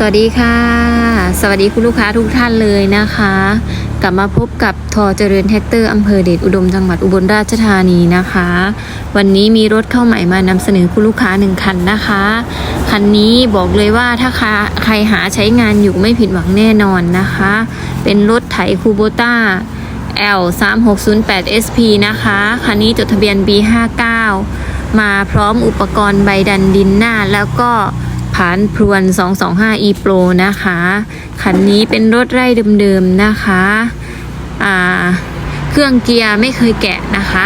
สวัสดีค่ะ สวัสดีคุณลูกค้าทุกท่านเลยนะคะ กลับมาพบกับทอเจริญแท็กเตอร์อำเภอเดชอุดมจังหวัดอุบลราชธานีนะคะ วันนี้มีรถเข้าใหม่มานำเสนอคุณลูกค้าหนึ่งคันนะคะ คันนี้บอกเลยว่าถ้าใครหาใช้งานอยู่ไม่ผิดหวังแน่นอนนะคะ เป็นรถไถคูโบต้า L 3 6 0 8 SP นะคะ คันนี้จดทะเบียน B 5 9มาพร้อมอุปกรณ์ใบดันดินหน้าแล้วก็ ผานพรวน 225 e Pro นะคะ คันนี้เป็นรถไร่เดิมๆนะคะอ่าเครื่องเกียร์ไม่เคยแกะนะคะ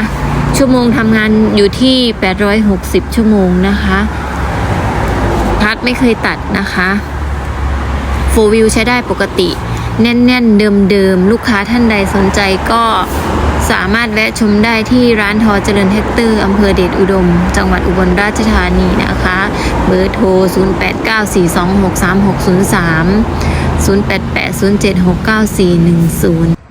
ชั่วโมงทำงานอยู่ที่ 860 ชั่วโมงนะคะพัดไม่เคยตัดนะคะโฟวิวใช้ได้ปกติ แน่นๆ เดิมๆ ลูกค้าท่านใดสนใจก็ สามารถแวะชมได้ที่ร้านทอเจริญแท็กเตอร์อำเภอเดชอุดม จังหวัดอุบลราชธานีนะคะ เบอร์โทร 0894263603 0880769410